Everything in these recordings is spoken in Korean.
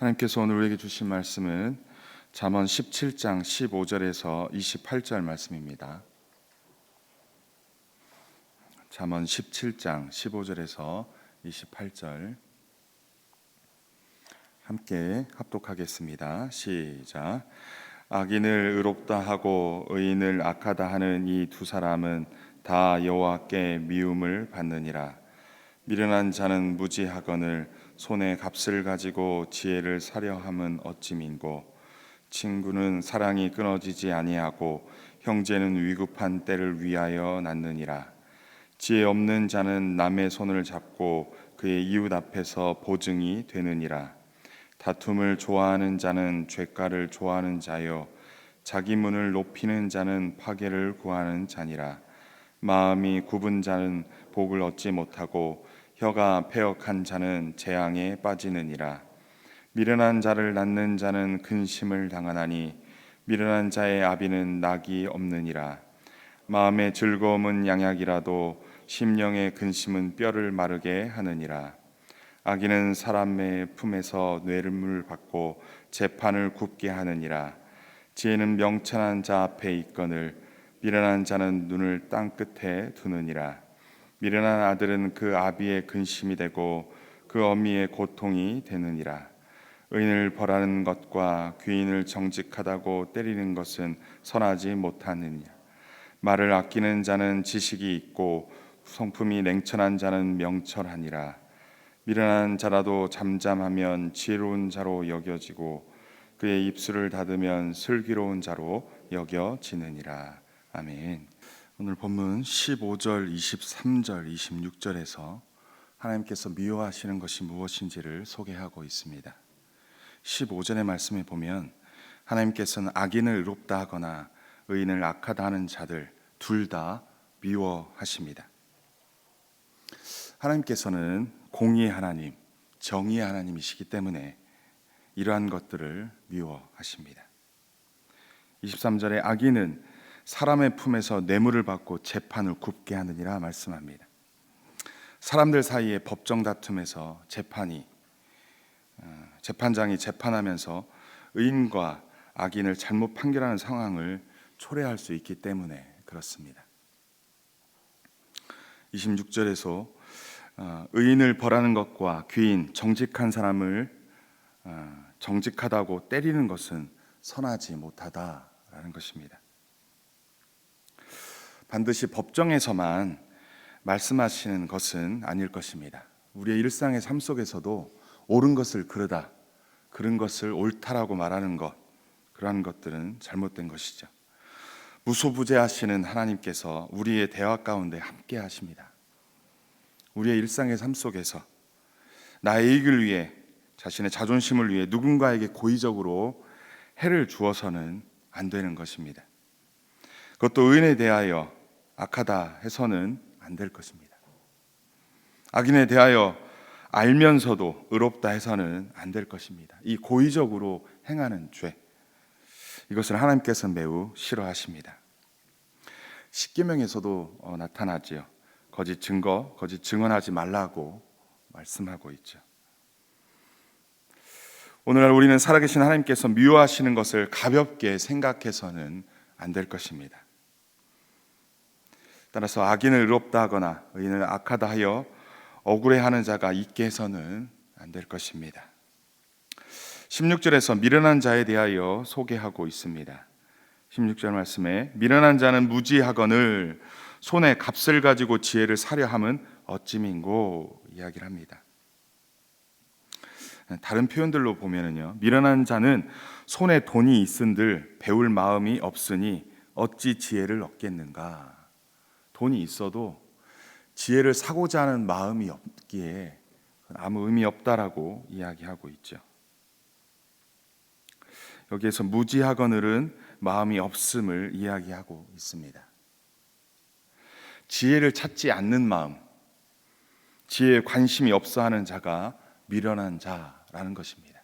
하나님께서 오늘 우리에게 주신 말씀은 잠언 17장 15절에서 28절 말씀입니다. 잠언 17장 15절에서 28절 함께 합독하겠습니다. 시작. 악인을 의롭다 하고 의인을 악하다 하는 이 두 사람은 다 여호와께 미움을 받느니라. 미련한 자는 무지하거늘 손에 값을 가지고 지혜를 사려 함은 어찌 민고 친구는 사랑이 끊어지지 아니하고 형제는 위급한 때를 위하여 낳느니라. 지혜 없는 자는 남의 손을 잡고 그의 이웃 앞에서 보증이 되느니라. 다툼을 좋아하는 자는 죄가를 좋아하는 자요 자기 문을 높이는 자는 파괴를 구하는 자니라. 마음이 굽은 자는 복을 얻지 못하고 혀가 패역한 자는 재앙에 빠지느니라. 미련한 자를 낳는 자는 근심을 당하나니 미련한 자의 아비는 낙이 없느니라. 마음의 즐거움은 양약이라도 심령의 근심은 뼈를 마르게 하느니라. 악인은 사람의 품에서 뇌를 받고 재판을 굽게 하느니라. 지혜는 명철한 자 앞에 있거늘 미련한 자는 눈을 땅 끝에 두느니라. 미련한 아들은 그 아비의 근심이 되고 그 어미의 고통이 되느니라. 의인을 벌하는 것과 귀인을 정직하다고 때리는 것은 선하지 못하느냐. 말을 아끼는 자는 지식이 있고 성품이 냉철한 자는 명철하니라. 미련한 자라도 잠잠하면 지혜로운 자로 여겨지고 그의 입술을 닫으면 슬기로운 자로 여겨지느니라. 아멘. 오늘 본문 15절, 23절, 26절에서 하나님께서 미워하시는 것이 무엇인지를 소개하고 있습니다. 15절의 말씀에 보면 하나님께서는 악인을 의롭다 하거나 의인을 악하다 하는 자들 둘 다 미워하십니다. 하나님께서는 공의의 하나님, 정의의 하나님이시기 때문에 이러한 것들을 미워하십니다. 23절에 악인은 사람의 품에서 뇌물을 받고 재판을 굽게 하느니라 말씀합니다. 사람들 사이의 법정 다툼에서 재판이 어, 재판장이 재판하면서 의인과 악인을 잘못 판결하는 상황을 초래할 수 있기 때문에 그렇습니다. 26절에서 어, 의인을 벌하는 것과 귀인 정직한 사람을 어, 정직하다고 때리는 것은 선하지 못하다라는 것입니다. 반드시 법정에서만 말씀하시는 것은 아닐 것입니다. 우리의 일상의 삶 속에서도 옳은 것을 그르다, 그런 것을 옳다라고 말하는 것, 그러한 것들은 잘못된 것이죠. 무소부재하시는 하나님께서 우리의 대화 가운데 함께 하십니다. 우리의 일상의 삶 속에서 나의 이익을 위해 자신의 자존심을 위해 누군가에게 고의적으로 해를 주어서는 안 되는 것입니다. 그것도 의인에 대하여 악하다 해서는 안 될 것입니다. 악인에 대하여 알면서도 의롭다 해서는 안 될 것입니다. 이 고의적으로 행하는 죄 이것을 하나님께서 매우 싫어하십니다. 십계명에서도 어, 나타나지요. 거짓 증거, 거짓 증언하지 말라고 말씀하고 있죠. 오늘날 우리는 살아계신 하나님께서 미워하시는 것을 가볍게 생각해서는 안 될 것입니다. 따라서 악인을 의롭다 하거나 의인을 악하다 하여 억울해하는 자가 있게 해서는 안 될 것입니다. 16절에서 미련한 자에 대하여 소개하고 있습니다. 16절 말씀에 미련한 자는 무지하거늘 손에 값을 가지고 지혜를 사려 함은 어찌민고 이야기를 합니다. 다른 표현들로 보면은요. 미련한 자는 손에 돈이 있은들 배울 마음이 없으니 어찌 지혜를 얻겠는가? 돈이 있어도 지혜를 사고자 하는 마음이 없기에 아무 의미 없다라고 이야기하고 있죠. 여기에서 무지하거늘은 마음이 없음을 이야기하고 있습니다. 지혜를 찾지 않는 마음, 지혜에 관심이 없어 하는 자가 미련한 자라는 것입니다.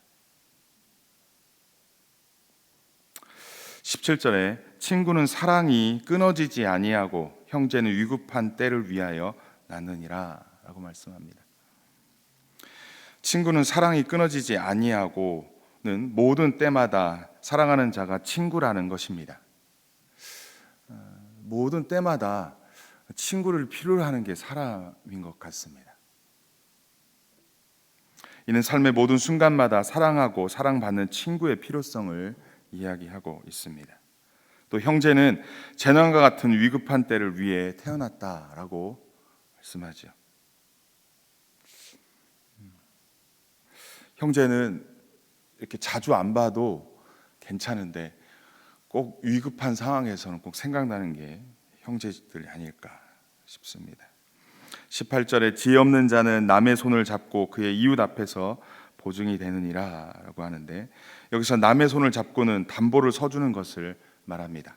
17절에 친구는 사랑이 끊어지지 아니하고 형제는 위급한 때를 위하여 낳느니라라고 말씀합니다. 친구는 사랑이 끊어지지 아니하고는 모든 때마다 사랑하는 자가 친구라는 것입니다. 어, 모든 때마다 친구를 필요로 하는 게 사람인 것 같습니다. 이는 삶의 모든 순간마다 사랑하고 사랑받는 친구의 필요성을 이야기하고 있습니다. 또 형제는 재난과 같은 위급한 때를 위해 태어났다라고 말씀하죠. 음. 형제는 이렇게 자주 안 봐도 괜찮은데 꼭 위급한 상황에서는 꼭 생각나는 게 형제들이 아닐까 싶습니다. 18절에 지혜 없는 자는 남의 손을 잡고 그의 이웃 앞에서 보증이 되느니라라고 하는데 여기서 남의 손을 잡고는 담보를 서주는 것을 말합니다.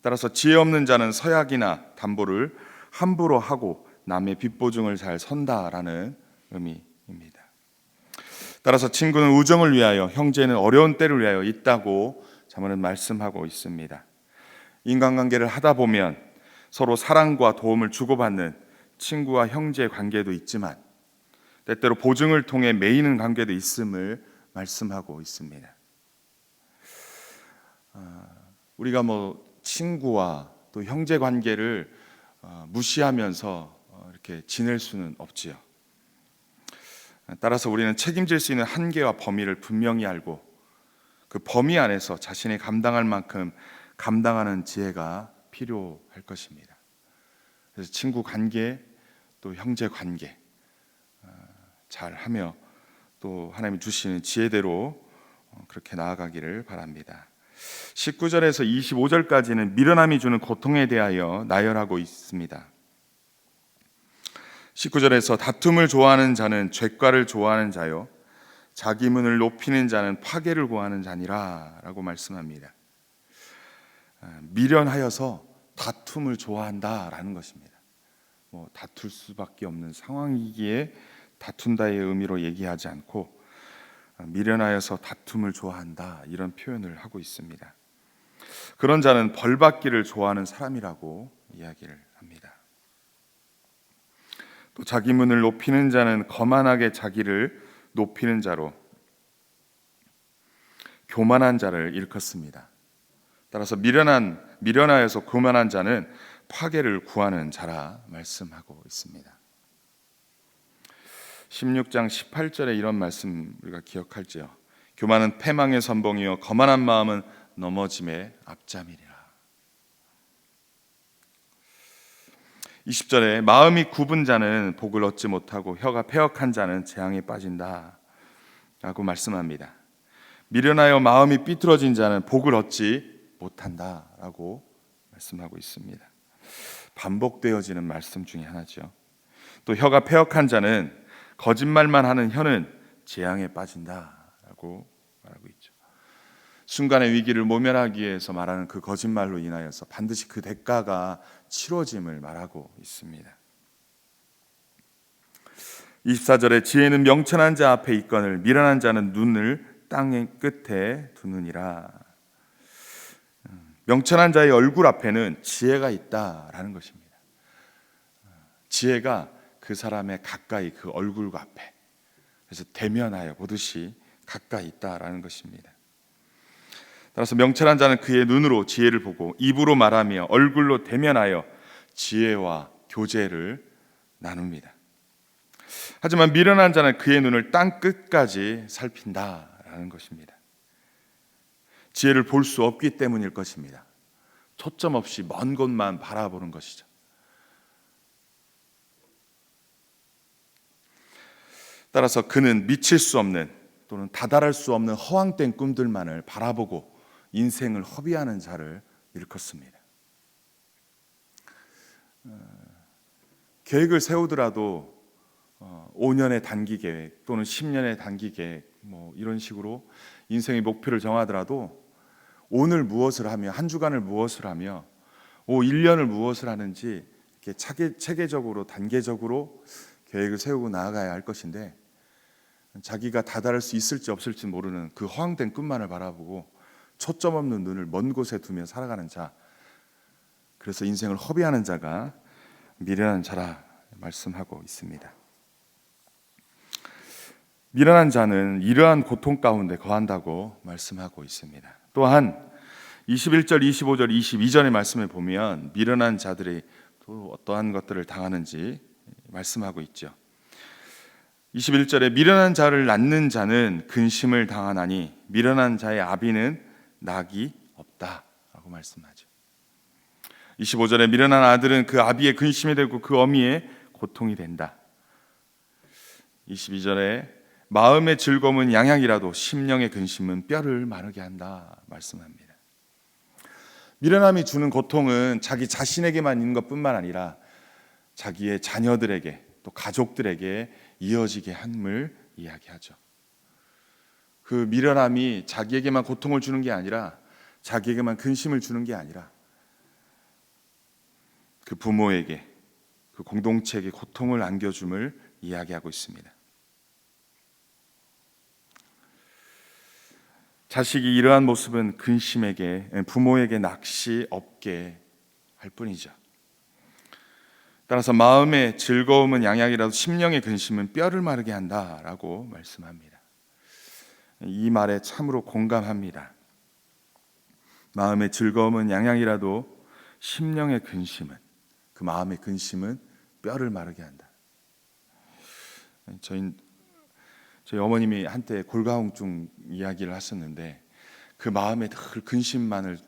따라서 지혜 없는 자는 서약이나 담보를 함부로 하고 남의 빚 보증을 잘 선다라는 의미입니다. 따라서 친구는 우정을 위하여 형제는 어려운 때를 위하여 있다고 자문은 말씀하고 있습니다. 인간관계를 하다 보면 서로 사랑과 도움을 주고받는 친구와 형제 관계도 있지만 때때로 보증을 통해 매이는 관계도 있음을 말씀하고 있습니다. 아, 우리가 뭐 친구와 또 형제 관계를 어, 무시하면서 어, 이렇게 지낼 수는 없지요. 따라서 우리는 책임질 수 있는 한계와 범위를 분명히 알고 그 범위 안에서 자신이 감당할 만큼 감당하는 지혜가 필요할 것입니다. 그래서 친구 관계 또 형제 관계 어, 잘 하며 또 하나님이 주시는 지혜대로 어, 그렇게 나아가기를 바랍니다. 19절에서 25절까지는 미련함이 주는 고통에 대하여 나열하고 있습니다. 19절에서 다툼을 좋아하는 자는 죄과를 좋아하는 자요 자기 문을 높이는 자는 파괴를 구하는 자니라라고 말씀합니다. 아, 미련하여서 다툼을 좋아한다라는 것입니다. 뭐 다툴 수밖에 없는 상황이기에 다툰다의 의미로 얘기하지 않고 아, 미련하여서 다툼을 좋아한다 이런 표현을 하고 있습니다. 그런 자는 벌 받기를 좋아하는 사람이라고 이야기를 합니다. 또 자기 문을 높이는 자는 거만하게 자기를 높이는 자로 교만한 자를 일컫습니다. 따라서 미련한 미련하여서 교만한 자는 파괴를 구하는 자라 말씀하고 있습니다. 16장 18절에 이런 말씀 우리가 기억할지요. 교만은 패망의 선봉이요 거만한 마음은 넘어짐의 앞잠이니라. 20절에 마음이 굽은 자는 복을 얻지 못하고 혀가 패역한 자는 재앙에 빠진다. 라고 말씀합니다. 미련하여 마음이 삐뚤어진 자는 복을 얻지 못한다 라고 말씀하고 있습니다. 반복되어지는 말씀 중에 하나죠. 또 혀가 패역한 자는 거짓말만 하는 혀는 재앙에 빠진다라고 말하고 있죠. 순간의 위기를 모면하기 위해서 말하는 그 거짓말로 인하여서 반드시 그 대가가 치러짐을 말하고 있습니다. 24절에 지혜는 명철한 자 앞에 있거늘 미련한 자는 눈을 땅의 끝에 두느니라. 명철한 자의 얼굴 앞에는 지혜가 있다라는 것입니다. 지혜가 그 사람의 가까이 그 얼굴과 앞에 그래서 대면하여 보듯이 가까이 있다라는 것입니다. 따라서 명철한 자는 그의 눈으로 지혜를 보고 입으로 말하며 얼굴로 대면하여 지혜와 교제를 나눕니다. 하지만 미련한 자는 그의 눈을 땅 끝까지 살핀다라는 것입니다. 지혜를 볼 수 없기 때문일 것입니다. 초점 없이 먼 곳만 바라보는 것이죠. 따라서 그는 미칠 수 없는 또는 다다를 수 없는 허황된 꿈들만을 바라보고 인생을 허비하는 자를 일컫습니다. 어, 계획을 세우더라도 5년의 단기 계획 또는 10년의 단기 계획 뭐 이런 식으로 인생의 목표를 정하더라도 오늘 무엇을 하며 한 주간을 무엇을 하며 오 1년을 무엇을 하는지 이렇게 체계적으로 단계적으로 계획을 세우고 나아가야 할 것인데 자기가 다다를 수 있을지 없을지 모르는 그 허황된 꿈만을 바라보고 초점 없는 눈을 먼 곳에 두며 살아가는 자 그래서 인생을 허비하는 자가 미련한 자라 말씀하고 있습니다. 미련한 자는 이러한 고통 가운데 거한다고 말씀하고 있습니다. 또한 21절, 25절, 22절의 말씀을 보면 미련한 자들이 또 어떠한 것들을 당하는지 말씀하고 있죠. 21절에 미련한 자를 낳는 자는 근심을 당하나니 미련한 자의 아비는 낙이 없다라고 말씀하죠. 25절에 미련한 아들은 그 아비의 근심이 되고 그 어미의 고통이 된다. 22절에 마음의 즐거움은 양양이라도 심령의 근심은 뼈를 마르게 한다 말씀합니다. 미련함이 주는 고통은 자기 자신에게만 있는 것뿐만 아니라 자기의 자녀들에게 또 가족들에게 이어지게 함을 이야기하죠. 그 미련함이 자기에게만 고통을 주는 게 아니라 자기에게만 근심을 주는 게 아니라 그 부모에게 그 공동체에게 고통을 안겨줌을 이야기하고 있습니다. 자식이 이러한 모습은 근심에게 부모에게 낚시 없게 할 뿐이죠. 따라서 마음의 즐거움은 양약이라도 심령의 근심은 뼈를 마르게 한다라고 말씀합니다. 이 말에 참으로 공감합니다. 마음의 즐거움은 양양이라도 심령의 근심은 그 마음의 근심은 뼈를 마르게 한다. 저희 저희 어머님이 한때 골가공증 이야기를 하셨는데 그 마음에 늘 근심만을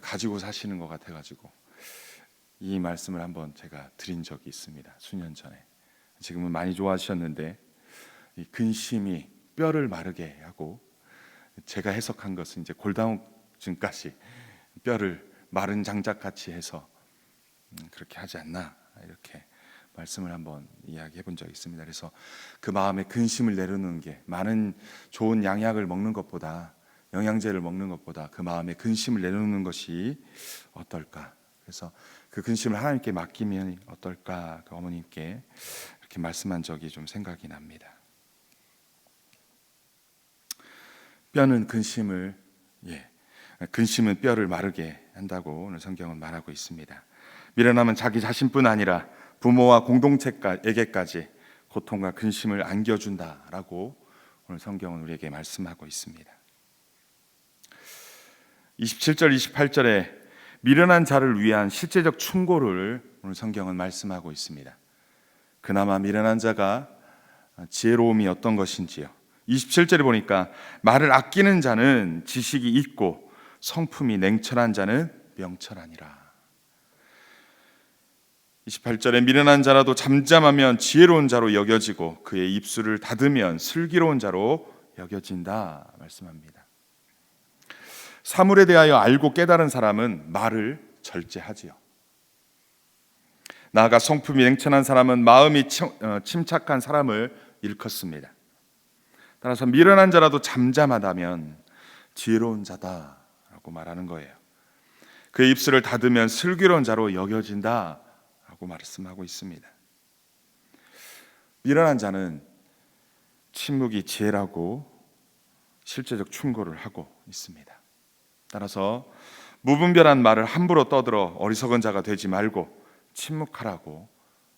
가지고 사시는 것 같아가지고 이 말씀을 한번 제가 드린 적이 있습니다. 수년 전에 지금은 많이 좋아하셨는데 이 근심이 뼈를 마르게 하고 제가 해석한 것은 이제 골다공증까지 뼈를 마른 장작 같이 해서 음, 그렇게 하지 않나 이렇게 말씀을 한번 이야기해 본 적이 있습니다. 그래서 그 마음에 근심을 내려놓는 게 많은 좋은 양약을 먹는 것보다 영양제를 먹는 것보다 그 마음에 근심을 내려놓는 것이 어떨까? 그래서 그 근심을 하나님께 맡기면 어떨까? 그 어머님께 이렇게 말씀한 적이 좀 생각이 납니다. 뼈는 근심을 예, 근심은 뼈를 마르게 한다고 오늘 성경은 말하고 있습니다. 미련함은 자기 자신뿐 아니라 부모와 공동체에게까지 고통과 근심을 안겨준다라고 오늘 성경은 우리에게 말씀하고 있습니다. 27절, 28절에 미련한 자를 위한 실제적 충고를 오늘 성경은 말씀하고 있습니다. 그나마 미련한 자가 지혜로움이 어떤 것인지요. 27절에 보니까 말을 아끼는 자는 지식이 있고 성품이 냉철한 자는 명철하니라. 28절에 미련한 자라도 잠잠하면 지혜로운 자로 여겨지고 그의 입술을 닫으면 슬기로운 자로 여겨진다 말씀합니다. 사물에 대하여 알고 깨달은 사람은 말을 절제하지요. 나아가 성품이 냉천한 사람은 마음이 어, 침착한 사람을 일컫습니다. 따라서 미련한 자라도 잠잠하다면 지혜로운 자다라고 말하는 거예요. 그의 입술을 닫으면 슬기로운 자로 여겨진다. 라고 말씀하고 있습니다. 미련한 자는 침묵이 지혜라고 실제적 충고를 하고 있습니다. 따라서 무분별한 말을 함부로 떠들어 어리석은 자가 되지 말고 침묵하라고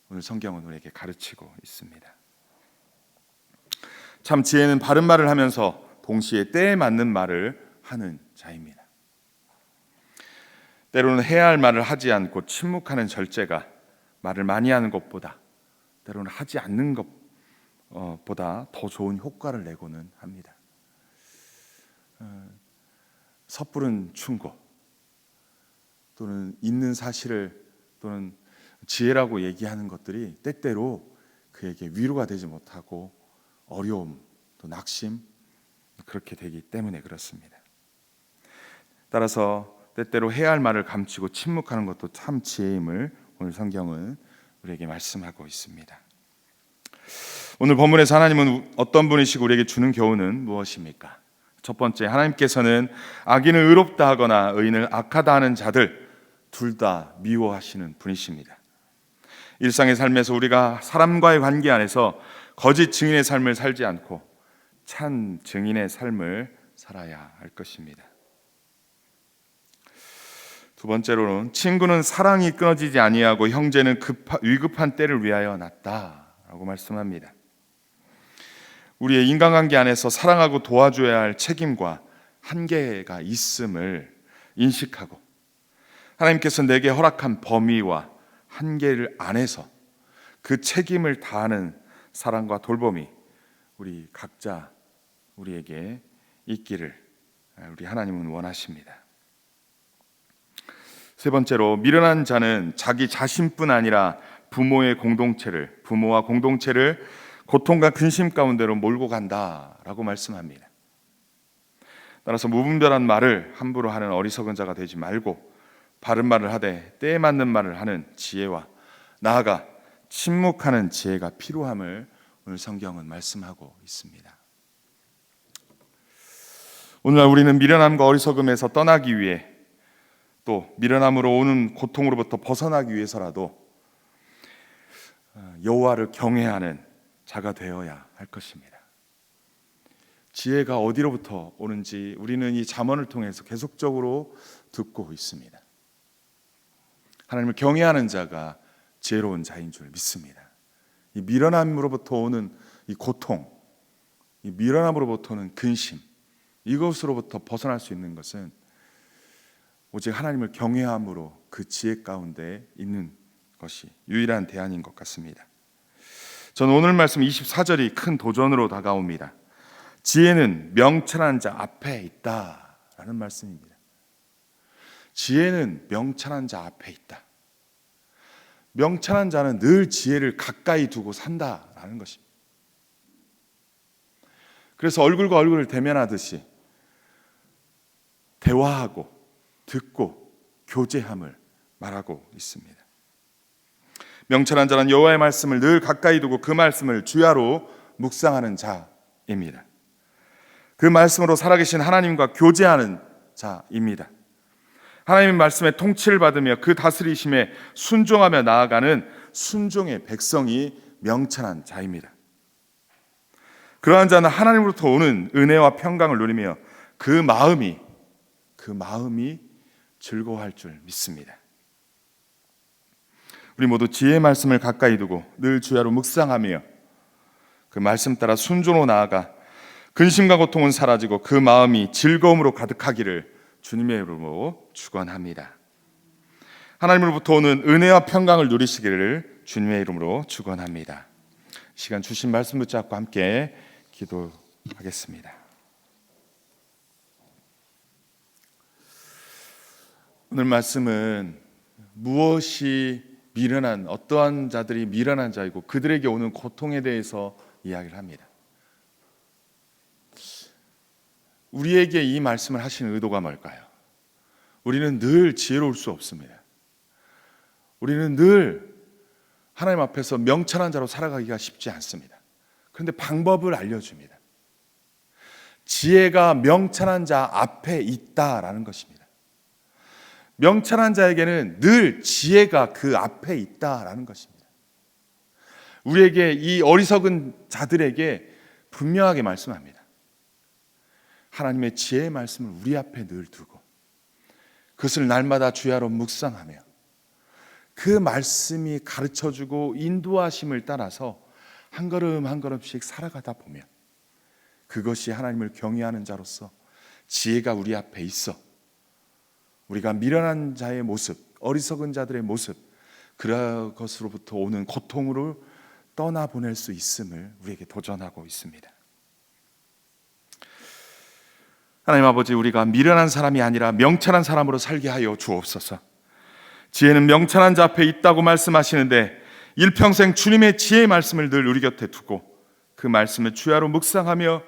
오늘 성경은 우리에게 가르치고 있습니다. 참 지혜는 바른 말을 하면서 동시에 때에 맞는 말을 하는 자입니다. 때로는 해야 할 말을 하지 않고 침묵하는 절제가 말을 많이 하는 것보다 때로는 하지 않는 것보다 더 좋은 효과를 내고는 합니다. 어, 섣부른 충고 또는 있는 사실을 또는 지혜라고 얘기하는 것들이 때때로 그에게 위로가 되지 못하고 어려움 또 낙심 그렇게 되기 때문에 그렇습니다. 따라서 때때로 해야 할 말을 감추고 침묵하는 것도 참 지혜임을 오늘 성경은 우리에게 말씀하고 있습니다. 오늘 본문에서 하나님은 어떤 분이시고 우리에게 주는 교훈은 무엇입니까? 첫 번째, 하나님께서는 악인을 의롭다 하거나 의인을 악하다 하는 자들 둘 다 미워하시는 분이십니다. 일상의 삶에서 우리가 사람과의 관계 안에서 거짓 증인의 삶을 살지 않고 참 증인의 삶을 살아야 할 것입니다. 두 번째로는 친구는 사랑이 끊어지지 아니하고 형제는 급하, 위급한 때를 위하여 났다라고 말씀합니다. 우리의 인간관계 안에서 사랑하고 도와줘야 할 책임과 한계가 있음을 인식하고 하나님께서 내게 허락한 범위와 한계를 안에서 그 책임을 다하는 사랑과 돌봄이 우리 각자 우리에게 있기를 우리 하나님은 원하십니다. 세 번째로 미련한 자는 자기 자신뿐 아니라 부모의 공동체를 부모와 공동체를 고통과 근심 가운데로 몰고 간다라고 말씀합니다. 따라서 무분별한 말을 함부로 하는 어리석은 자가 되지 말고 바른 말을 하되 때에 맞는 말을 하는 지혜와 나아가 침묵하는 지혜가 필요함을 오늘 성경은 말씀하고 있습니다. 오늘날 우리는 미련함과 어리석음에서 떠나기 위해 또 미련함으로 오는 고통으로부터 벗어나기 위해서라도 어, 여호와를 경외하는 자가 되어야 할 것입니다. 지혜가 어디로부터 오는지 우리는 이 잠언을 통해서 계속적으로 듣고 있습니다. 하나님을 경외하는 자가 지혜로운 자인 줄 믿습니다. 이 미련함으로부터 오는 이 고통, 이 미련함으로부터는 근심, 이것으로부터 벗어날 수 있는 것은 오직 하나님을 경외함으로 그 지혜 가운데 있는 것이 유일한 대안인 것 같습니다. 저는 오늘 말씀 24절이 큰 도전으로 다가옵니다. 지혜는 명철한 자 앞에 있다라는 말씀입니다. 지혜는 명철한 자 앞에 있다. 명철한 자는 늘 지혜를 가까이 두고 산다라는 것입니다. 그래서 얼굴과 얼굴을 대면하듯이 대화하고 듣고 교제함을 말하고 있습니다. 명철한 자는 여호와의 말씀을 늘 가까이 두고 그 말씀을 주야로 묵상하는 자입니다. 그 말씀으로 살아계신 하나님과 교제하는 자입니다. 하나님의 말씀에 통치를 받으며 그 다스리심에 순종하며 나아가는 순종의 백성이 명철한 자입니다. 그러한 자는 하나님으로부터 오는 은혜와 평강을 누리며 그 마음이 그 마음이 즐거워할 줄 믿습니다. 우리 모두 지혜의 말씀을 가까이 두고 늘 주야로 묵상하며 그 말씀 따라 순종으로 나아가 근심과 고통은 사라지고 그 마음이 즐거움으로 가득하기를 주님의 이름으로 축원합니다. 하나님으로부터 오는 은혜와 평강을 누리시기를 주님의 이름으로 축원합니다. 시간 주신 말씀 붙잡고 함께 기도하겠습니다. 오늘 말씀은 무엇이 미련한 어떠한 자들이 미련한 자이고 그들에게 오는 고통에 대해서 이야기를 합니다. 우리에게 이 말씀을 하시는 의도가 뭘까요? 우리는 늘 지혜로울 수 없습니다. 우리는 늘 하나님 앞에서 명철한 자로 살아가기가 쉽지 않습니다. 그런데 방법을 알려줍니다. 지혜가 명철한 자 앞에 있다라는 것입니다. 명철한 자에게는 늘 지혜가 그 앞에 있다라는 것입니다. 우리에게 이 어리석은 자들에게 분명하게 말씀합니다. 하나님의 지혜의 말씀을 우리 앞에 늘 두고 그것을 날마다 주야로 묵상하며 그 말씀이 가르쳐 주고 인도하심을 따라서 한 걸음 한 걸음씩 살아가다 보면 그것이 하나님을 경외하는 자로서 지혜가 우리 앞에 있어 우리가 미련한 자의 모습, 어리석은 자들의 모습, 그런 것으로부터 오는 고통으로 떠나 보낼 수 있음을 우리에게 도전하고 있습니다. 하나님 아버지, 우리가 미련한 사람이 아니라 명철한 사람으로 살게 하여 주옵소서. 지혜는 명철한 자 앞에 있다고 말씀하시는데 일평생 주님의 지혜의 말씀을 늘 우리 곁에 두고 그 말씀을 주야로 묵상하며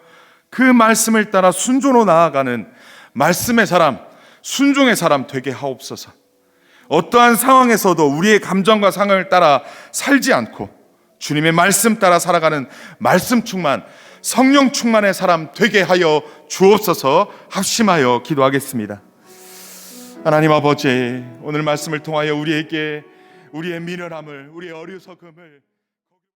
그 말씀을 따라 순종으로 나아가는 말씀의 사람, 순종의 사람 되게 하옵소서. 어떠한 상황에서도 우리의 감정과 상황을 따라 살지 않고 주님의 말씀 따라 살아가는 말씀 충만, 성령 충만의 사람 되게 하여 주옵소서 합심하여 기도하겠습니다. 하나님 아버지, 오늘 말씀을 통하여 우리에게 우리의 미련함을, 우리의 어리석음을